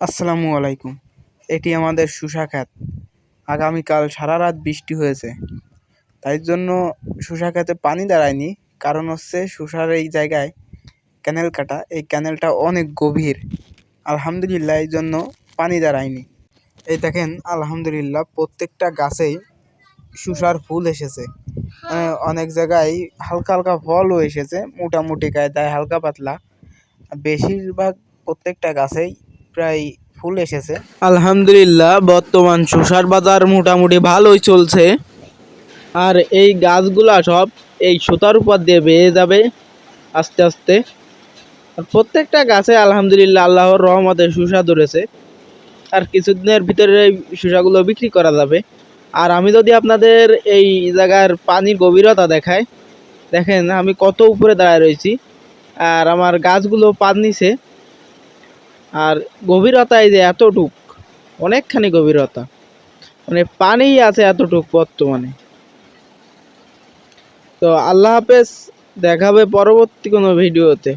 আসসালামু আলাইকুম। এটি আমাদের শুষা খাত আগামীকাল সারা রাত বৃষ্টি হয়েছে। তাই জন্য শুষা খাতে পানি দাঁড়ায়নি। কারণ হচ্ছে শুষার এই জায়গায় ক্যানেল কাটা। এই ক্যানেলটা অনেক গভীর। আলহামদুলিল্লাহ এই জন্য পানি দাঁড়ায়নি। এই দেখেন, আলহামদুলিল্লাহ প্রত্যেকটা গাছেই শুষার ফুল এসেছে। অনেক জায়গায় হালকা হালকা ফলও এসেছে। মোটামুটি কায়দায় হালকা পাতলা। বেশিরভাগ প্রত্যেকটা গাছেই প্রায় ফুল এসেছে। আলহামদুলিল্লাহ, বর্তমান শসার বাজার মোটামুটি ভালোই চলছে। আর এই গাছগুলা সব এই সুতার উপর দিয়ে বেয়ে যাবে আস্তে আস্তে। আর প্রত্যেকটা গাছে আলহামদুলিল্লাহ আল্লাহর রহমতে শুষা ধরেছে। আর কিছুদিনের ভিতরে এই সুসাগুলো বিক্রি করা যাবে। আর আমি যদি আপনাদের এই জায়গার পানির গভীরতা দেখাই, দেখেন আমি কত উপরে দাঁড়ায় রয়েছি। আর আমার গাছগুলো পান নিছে। আর গভীরতায় যে এতটুক, অনেকখানি গভীরতা মানে পানিই আছে এতটুক বর্তমানে। তো আল্লাহ হাফেজ, দেখাবে পরবর্তী কোনো ভিডিওতে।